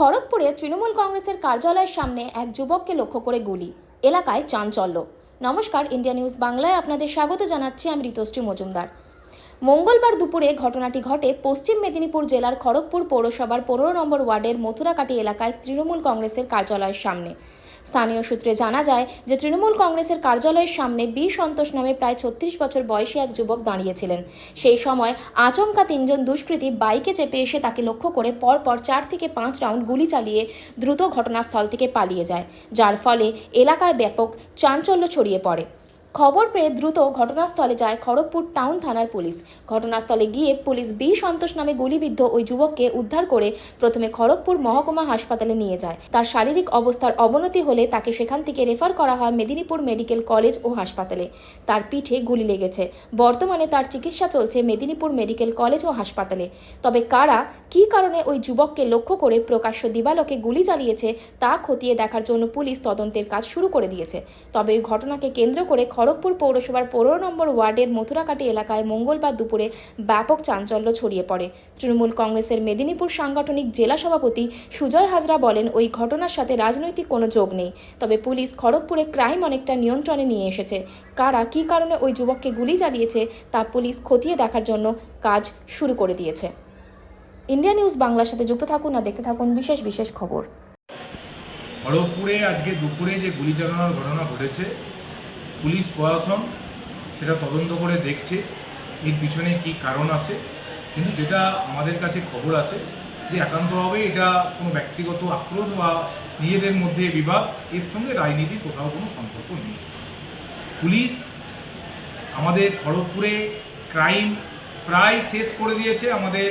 খড়গপুরে তৃণমূল কংগ্রেসের কার্যালয়ের সামনে এক যুবককে লক্ষ্য করে গুলি। এলাকায় চাঞ্চল্য। নমস্কার, ইন্ডিয়া নিউজ বাংলায় আপনাদের স্বাগত জানাচ্ছি। আমি ঋতুশ্রী মজুমদার। মঙ্গলবার দুপুরে ঘটনাটি ঘটে পশ্চিম মেদিনীপুর জেলার খড়গপুর পৌরসভার পনেরো নম্বর ওয়ার্ডের মথুরাকাটি এলাকায় তৃণমূল কংগ্রেসের কার্যালয়ের সামনে। স্থানীয় সূত্রে জানা যায় যে তৃণমূল কংগ্রেসের কার্যালয়ের সামনে বি সন্তোষ নামে প্রায় ছত্রিশ বছর বয়সী এক যুবক দাঁড়িয়েছিলেন। সেই সময় আচমকা তিনজন দুষ্কৃতী বাইকে চেপে এসে তাকে লক্ষ্য করে পরপর চার থেকে পাঁচ রাউন্ড গুলি চালিয়ে দ্রুত ঘটনাস্থল থেকে পালিয়ে যায়, যার ফলে এলাকায় ব্যাপক চাঞ্চল্য ছড়িয়ে পড়ে। খবর পেয়ে দ্রুত ঘটনাস্থলে যায় খড়গপুর টাউন থানার পুলিশ। ঘটনাস্থলে গিয়ে পুলিশ বি সন্তোষ নামে গুলিবিদ্ধ ওই যুবককে উদ্ধার করে প্রথমে খড়গপুর মহকুমা হাসপাতালে নিয়ে যায়। তার শারীরিক অবস্থার অবনতি হলে তাকে সেখান থেকে রেফার করা হয় মেদিনীপুর মেডিকেল কলেজ ও হাসপাতালে। তার পিঠে গুলি লেগেছে। বর্তমানে তার চিকিৎসা চলছে মেদিনীপুর মেডিকেল কলেজ ও হাসপাতালে। তবে কারা, কী কারণে ওই যুবককে লক্ষ্য করে প্রকাশ্য দিবালোকে গুলি চালিয়েছে তা খতিয়ে দেখার জন্য পুলিশ তদন্তের কাজ শুরু করে দিয়েছে। তবে ওই ঘটনাকে কেন্দ্র করে খড়গপুর পৌরসভার পনেরো নম্বর ওয়ার্ডের মথুরাকাটি এলাকায় মঙ্গলবার দুপুরে ব্যাপক চাঞ্চল্য ছড়িয়ে পড়ে। তৃণমূল কংগ্রেসের মেদিনীপুর সাংগঠনিক জেলা সভাপতি সুজয় হাজরা বলেন, ওই ঘটনার সাথে রাজনৈতিক কোনো যোগ নেই। তবে পুলিশ খড়গপুরে ক্রাইম অনেকটা নিয়ন্ত্রণে নিয়ে এসেছে। কারা, কী কারণে ওই যুবককে গুলি চালিয়েছে, তা পুলিশ খতিয়ে দেখার জন্য কাজ শুরু করে দিয়েছে। ইন্ডিয়া নিউজ বাংলার সাথে যুক্ত থাকুন আর দেখতে থাকুন বিশেষ বিশেষ খবর। খড়গপুরে আজকে দুপুরে যে গুলি চালানোর ঘটনা ঘটেছে পুলিশ প্রশাসন সেটা তদন্ত করে দেখছে, এর পিছনে কি কারণ আছে। কিন্তু যেটা আমাদের কাছে খবর আছে, যে একান্তভাবে এটা কোনো ব্যক্তিগত আক্রোশ বা নিজেদের মধ্যে বিবাদ, এর সঙ্গে রাজনীতি কোথাও কোনো সম্পর্ক নেই। পুলিশ আমাদের খড়গপুরে ক্রাইম প্রায় শেষ করে দিয়েছে। আমাদের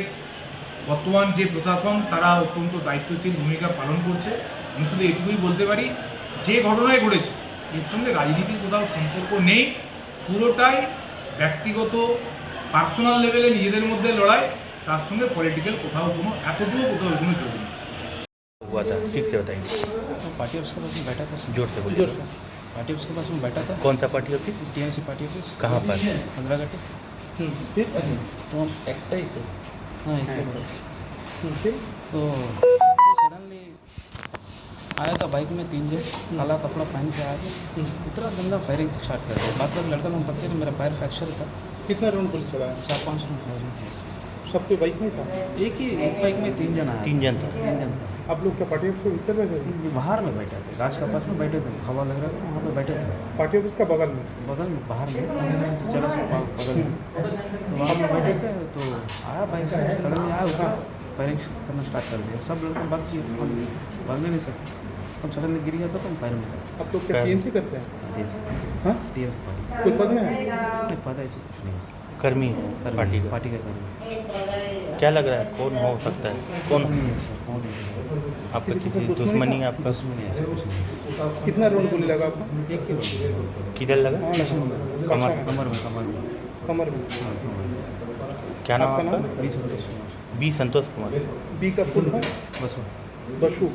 বর্তমান যে প্রশাসন, তারা অত্যন্ত দায়িত্বশীল ভূমিকা পালন করছে। আমি শুধু এটুকুই বলতে পারি, যে ঘটনায় ঘটেছে এর সঙ্গে রাজনীতির কোথাও সম্পর্ক নেই পুরোটাই ব্যক্তিগত পার্সোনাল লেভেলে নিজেদের মধ্যে লড়াই তার সঙ্গে পলিটিক্যাল কোথাও কোনো এতটুকু কোথাও কোনো যোগ নেই हुआ था ठीक से बताइए तो पार्टी ऑफिस के पास में बैठा था जोर से बोलिए पार्टी ऑफिस के पास में बैठा था कौन सा party office TMC party office कहाँ पर पंद्रह घंटे तो हम একটা ही तो हाँ एक हाँ, मिनट। फिर तो सडनली आया था बाइक में तीन जन काला कपड़ा पहन के आया था। इतना गंदा फायरिंग स्टार्ट कर दिया। बात बात लड़का लोग पत्ते मेरा पैर फ्रैक्चर था। कितना राउंड पुलिस चला है चार पाँच मिनट फायरिंग सबके बाइक में था? एक ही एक बाइक में तीन जन आया। तीन जन था। तीन जन। आप लोग क्या पार्टी ऑफ़िस के भीतर बैठे थे बाहर में बैठे थे। राज का पास में बैठे थे। हवा लग रहा था वहाँ पे बैठे थे। पार्टी ऑफ़िस का बगल में? बगल में बाहर में। चलो बगल में। तो वहाँ पे बैठे थे तो आया बाइक से। सडनली आया उसका फायरिंग करना स्टार्ट कर दिया। सब लड़के भाग किए हम नहीं सकते। हम सडनली गिर गया तो हम फायर में आप लोग क्या क्या? टीएमसी करते हैं? हाँ? पार्टी। कोई पद में है? नहीं पता ऐसे कुछ नहीं है। कर्मी है पार्टी का। पार्टी का कर्मी। क्या लग रहा है कौन हो सकता है? कौन? है है। आपका किसी दुश्मनी आपका? दुश्मनी ऐसा कुछ नहीं है। कितना राउंड गोली लगा आपको? एक ही किधर लगा? हाँ, कमर कमर कमर में कमर में। कमर में। हाँ, कमर में। क्या नाम आपका बी संतोष कुमार। बी का फुल है? बस। बसु।